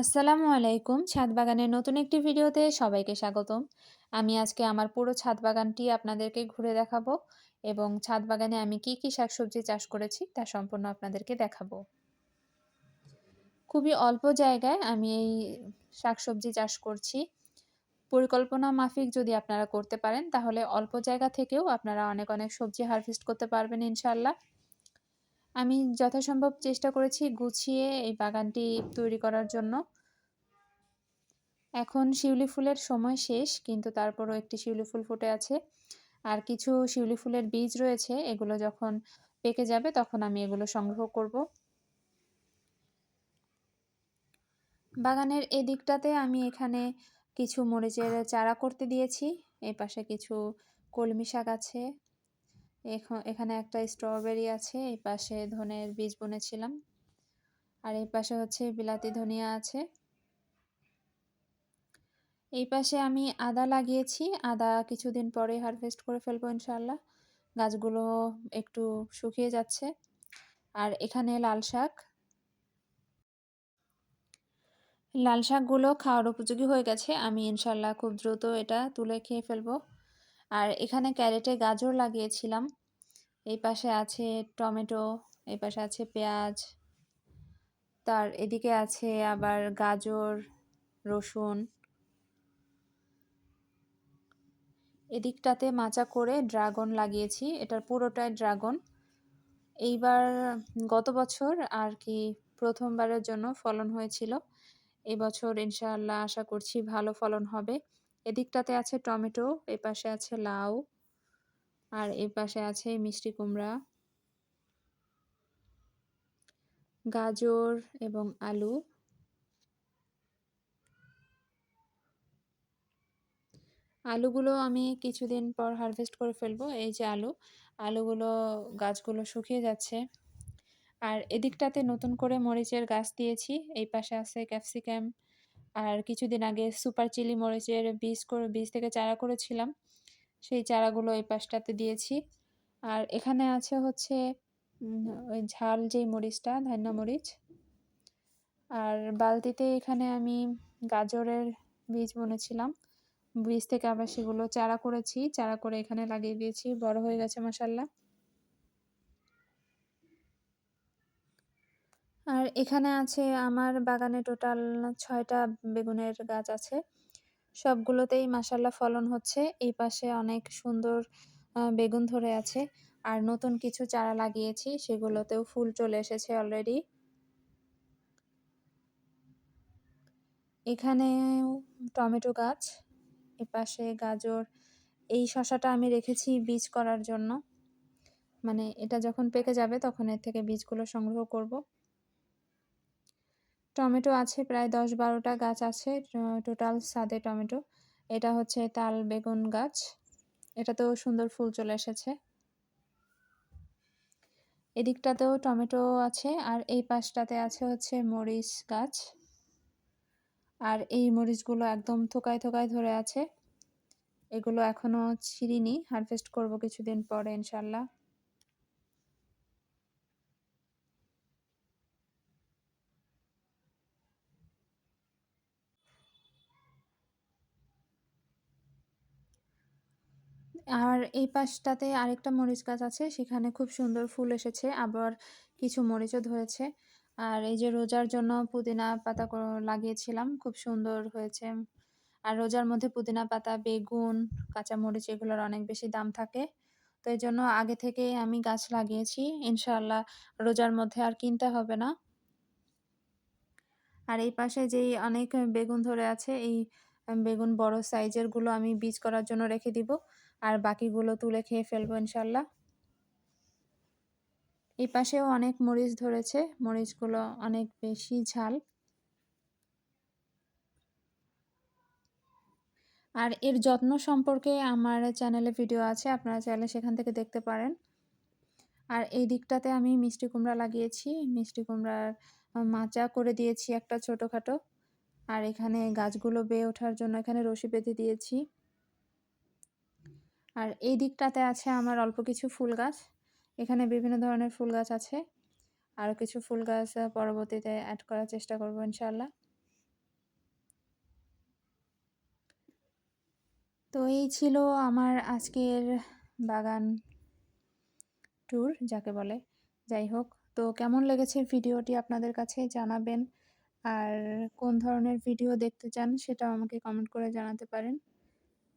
আসসালামু আলাইকুম। ছাদ বাগানের নতুন একটি ভিডিওতে সবাইকে স্বাগতম। আমি আজকে আমার পুরো ছাদ বাগানটি আপনাদেরকে ঘুরে দেখাবো এবং ছাদ বাগানে আমি কি কি শাকসবজি চাষ করেছি তা সম্পূর্ণ আপনাদেরকে দেখাবো। খুবই অল্প জায়গায় আমি এই শাকসবজি চাষ করছি। পরিকল্পনা মাফিক যদি আপনারা করতে পারেন, তাহলে অল্প জায়গা থেকেও আপনারা অনেক অনেক সবজি হারভেস্ট করতে পারবেন ইনশাল্লাহ আমি যথাসম্ভব চেষ্টা করেছি গুছিয়ে এই বাগানটি তৈরি করার জন্য। এখন শিউলি ফুলের সময় শেষ, কিন্তু তারপরও একটি শিউলি ফুল ফুটে আছে। আর কিছু শিউলি ফুলের বীজ রয়েছে, এগুলো যখন পেকে যাবে তখন আমি এগুলো সংগ্রহ করব। বাগানের এদিকটাতে আমি এখানে কিছু মরিচের চারা করতে দিয়েছি এই পাশে কিছু কলমি শাক আছে। এখানে একটা স্ট্রবেরি আছে, এই পাশে ধনের বীজ বুনেছিলাম। আর এই পাশে হচ্ছে বিলাতি ধনিয়া আছে। এই পাশে আমি আদা লাগিয়েছি, আদা কিছুদিন পরে হারভেস্ট করে ফেলব ইনশাল্লাহ গাছগুলো একটু শুকিয়ে যাচ্ছে। আর এখানে লাল শাক। লাল শাকগুলো খাওয়ার উপযোগী হয়ে গেছে, আমি ইনশাল্লাহ খুব দ্রুত এটা তুলে খেয়ে ফেলব। আর এখানে ক্যারেটে গাজর লাগিয়েছিলাম। এই পাশে আছে টমেটো, এই পাশে আছে পেঁয়াজ, তার এদিকে আছে আবার গাজর, রসুন। এদিকটাতে মাচা করে ড্রাগন লাগিয়েছি, এটার পুরোটাই ড্রাগন। এইবার গত বছর আর কি প্রথমবারের জন্য ফলন হয়েছিল। এবছর ইনশাআল্লাহ আশা করছি ভালো ফলন হবে। এদিকটাতে আছে টমেটো এ পাশে আছে লাউ, আর এই পাশে আছে মিষ্টি কুমড়া, গাজর এবং আলু। আলুগুলো আমি কিছুদিন পর হারভেস্ট করে ফেলব, এই যে আলু। আলুগুলো, গাছগুলো শুকিয়ে যাচ্ছে। আর এদিকটাতে নতুন করে মরিচের গাছ দিয়েছি, এই পাশে আছে ক্যাপসিকাম আর কিছুদিন আগে সুপার চিলি মরিচের বীজ করে, বীজ থেকে চারা করেছিলাম। সেই চারাগুলো এই পাশটাতে দিয়েছি। আর এখানে আছে হচ্ছে ওই ঝাল যেই মরিচটা, ধান্যা মরিচ। আর বালতিতে এখানে আমি গাজরের বীজ বুনেছিলাম। বীজ থেকে আবার সেগুলো চারা করেছি। চারা করে এখানে লাগিয়ে দিয়েছি। বড় হয়ে গেছে মশাল্লা আর এখানে আছে আমার বাগানে টোটাল ছয়টা বেগুনের গাছ আছে। সবগুলোতেই মাসাল্লাহ ফলন হচ্ছে। এই পাশে অনেক সুন্দর বেগুন ধরে আছে। আর নতুন কিছু চারা লাগিয়েছি, সেগুলোতেও ফুল চলে এসেছে অলরেডি এখানে টমেটো গাছ এপাশে গাজর। এই শশাটা আমি রেখেছি বীজ করার জন্য। মানে এটা যখন পেকে যাবে, তখন এর থেকে বীজগুলো সংগ্রহ করব। টমেটো আছে, প্রায় দশ বারোটা গাছ আছে টোটাল সাদে টমেটো। এটা হচ্ছে তাল বেগুন গাছ। এটাতেও সুন্দর ফুল চলে এসেছে। এদিকটাতেও টমেটো আছে আর এই পাশটাতে আছে হচ্ছে মরিচ গাছ। আর এই মরিচগুলো একদম থোকায় থোকায় ধরে আছে। এগুলো এখনও ছিঁড়িনি হারভেস্ট করব কিছুদিন পরে ইনশাল্লাহ। আর এই পাশটাতে আরেকটা মরিচ গাছ আছে, সেখানে খুব সুন্দর ফুল এসেছে, আবার কিছু মরিচও ধরেছে। আর এই যে রোজার জন্য পুদিনা পাতা লাগিয়েছিলাম, খুব সুন্দর হয়েছে। আর রোজার মধ্যে পুদিনা পাতা, বেগুন কাঁচা মরিচ এগুলোর অনেক বেশি দাম থাকে। তো এই জন্য আগে থেকে আমি গাছ লাগিয়েছি, ইনশাআল্লাহ রোজার মধ্যে আর কিনতে হবে না। আর এই পাশে যেই অনেক বেগুন ধরে আছে, এই বেগুন বড় সাইজেরগুলো আমি বীজ করার জন্য রেখে দিব। আর বাকিগুলো তুলে খেয়ে ফেলব ইনশাল্লাহ। এই পাশেও অনেক মরিচ ধরেছে, মরিচগুলো অনেক বেশি ঝাল। আর এর যত্ন সম্পর্কে আমার চ্যানেলে ভিডিও আছে, আপনারা চাইলে সেখান থেকে দেখতে পারেন। আর এই দিকটাতে আমি মিষ্টি কুমড়া লাগিয়েছি, মিষ্টি কুমড়ার মাচা করে দিয়েছি একটা ছোটোখাটো। আর এখানে গাছগুলো বেয়ে ওঠার জন্য এখানে রশি বেঁধে দিয়েছি। আর এই দিকটাতে আছে আমার অল্প কিছু ফুল গাছ। এখানে বিভিন্ন ধরনের ফুল গাছ আছে। আরও কিছু ফুল গাছ পরবর্তীতে অ্যাড করার চেষ্টা করব ইনশাল্লাহ তো এই ছিল আমার আজকের বাগান ট্যুর যাকে বলে। যাই হোক, তো কেমন লেগেছে ভিডিওটি আপনাদের কাছে জানাবেন। আর কোন ধরনের ভিডিও দেখতে চান সেটাও আমাকে কমেন্ট করে জানাতে পারেন।